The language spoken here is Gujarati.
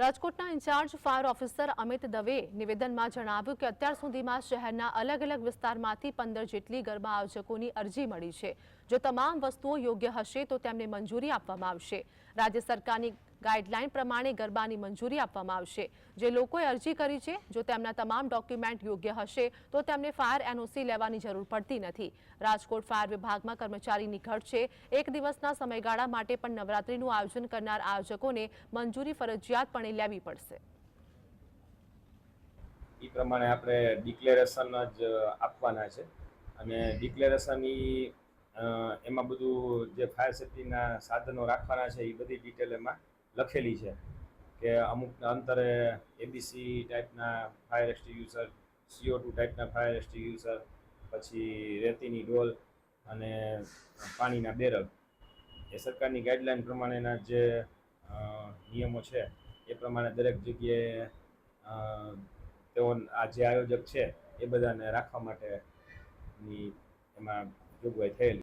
રાજકોટના in-charge fire officer Amit Dave નિવેદનમાં જણાવ્યું કે અત્યાર સુધીમાં શહેરના અલગ અલગ વિસ્તારમાંથી પંદર જેટલી ગરબા આયોજકોની અરજી મળી છે. જો તમામ વસ્તુઓ યોગ્ય હશે તો તેમને મંજૂરી આપવામાં આવશે. રાજ્ય સરકારની ગાઈડલાઈન પ્રમાણે ગરબાની મંજૂરી આપવામાં આવશે. જે લોકોએ અરજી કરી છે, જો તેમના તમામ ડોક્યુમેન્ટ યોગ્ય હશે, તો તેમને ફાયર એનઓસી લેવાની જરૂર પડતી નથી. રાજકોટ ફાયર વિભાગમાં કર્મચારીની ઘટ છે. એક દિવસના સમયગાળા માટે પણ નવરાત્રીનું આયોજન કરનાર આયોજકોને મંજૂરી ફરજિયાતપણે લેવી પડશે. એ પ્રમાણે આપણે ડિક્લેરેશન જ આપવાના છે. અને ડિક્લેરેશન એમાં બધું જે ફાયર સેફ્ટીના સાધનો રાખવાના છે એ બધી ડિટેલ લખેલી છે કે અમુક અંતરે એબીસી ટાઈપના ફાયર એક્સટિગ્યુસર સીઓ ટુ ટાઈપના ફાયર એક્સટિગ્યુસર પછી રેતીની ડોલ અને પાણીના બેરલ. એ સરકારની ગાઈડલાઈન પ્રમાણેના જે નિયમો છે, એ પ્રમાણે દરેક જગ્યાએ તેઓ આ જે આયોજક છે, એ બધાને રાખવા માટેની એમાં જોગવાઈ થયેલી.